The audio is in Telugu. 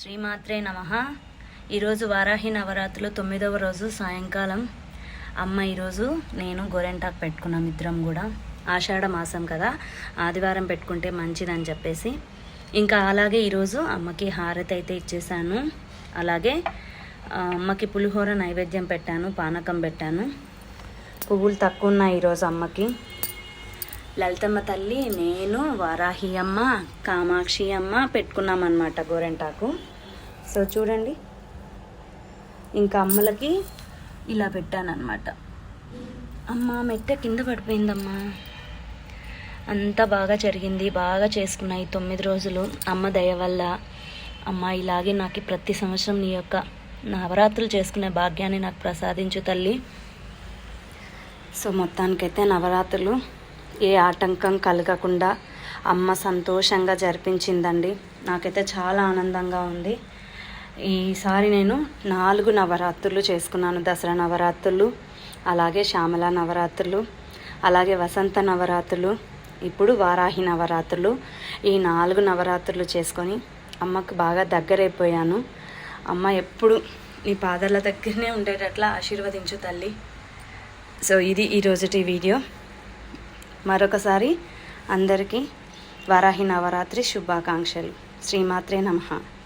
శ్రీమాత్రే నమ. ఈరోజు వారాహి నవరాత్రులు తొమ్మిదవ రోజు సాయంకాలం. అమ్మ ఈరోజు నేను గోరెంటాకు పెట్టుకున్నాం ఇద్దరం కూడా. ఆషాఢ మాసం కదా ఆదివారం పెట్టుకుంటే మంచిదని చెప్పేసి. ఇంకా అలాగే ఈరోజు అమ్మకి హారతి అయితే ఇచ్చేసాను. అలాగే అమ్మకి పులిహోర నైవేద్యం పెట్టాను పానకం పెట్టాను. పువ్వులు తక్కువ ఉన్నాయి ఈరోజు అమ్మకి. లలితమ్మ తల్లి నేను వారాహి అమ్మ కామాక్షి అమ్మ పెట్టుకున్నామన్నమాట గోరెంటాకు. సో చూడండి ఇంకా అమ్మలకి ఇలా పెట్టానమాట అమ్మ మెట్ట కింద పడిపోయిందమ్మా. అంతా బాగా జరిగింది బాగా చేసుకున్నాయి తొమ్మిది రోజులు. అమ్మ దయ వల్ల అమ్మ ఇలాగే నాకు ప్రతి సంవత్సరం నీ యొక్క నవరాత్రులు చేసుకునే భాగ్యాన్ని నాకు ప్రసాదించు తల్లి. సో మొత్తానికైతే నవరాత్రులు ఏ ఆటంకం కలగకుండా అమ్మ సంతోషంగా జరిపించిందండి. నాకైతే చాలా ఆనందంగా ఉంది. ఈసారి నేను నాలుగు నవరాత్రులు చేసుకున్నాను. దసరా నవరాత్రులు అలాగే శ్యామల నవరాత్రులు అలాగే వసంత నవరాత్రులు ఇప్పుడు వారాహి నవరాత్రులు. ఈ నాలుగు నవరాత్రులు చేసుకొని అమ్మకు బాగా దగ్గరైపోయాను. అమ్మ ఎప్పుడు నీ పాదాల దగ్గరనే ఉండేటట్లా ఆశీర్వదించు తల్లి. సో ఇది ఈరోజుటి వీడియో. మరొకసారి అందరికీ వారాహి నవరాత్రి శుభాకాంక్షలు. శ్రీమాత్రే నమః.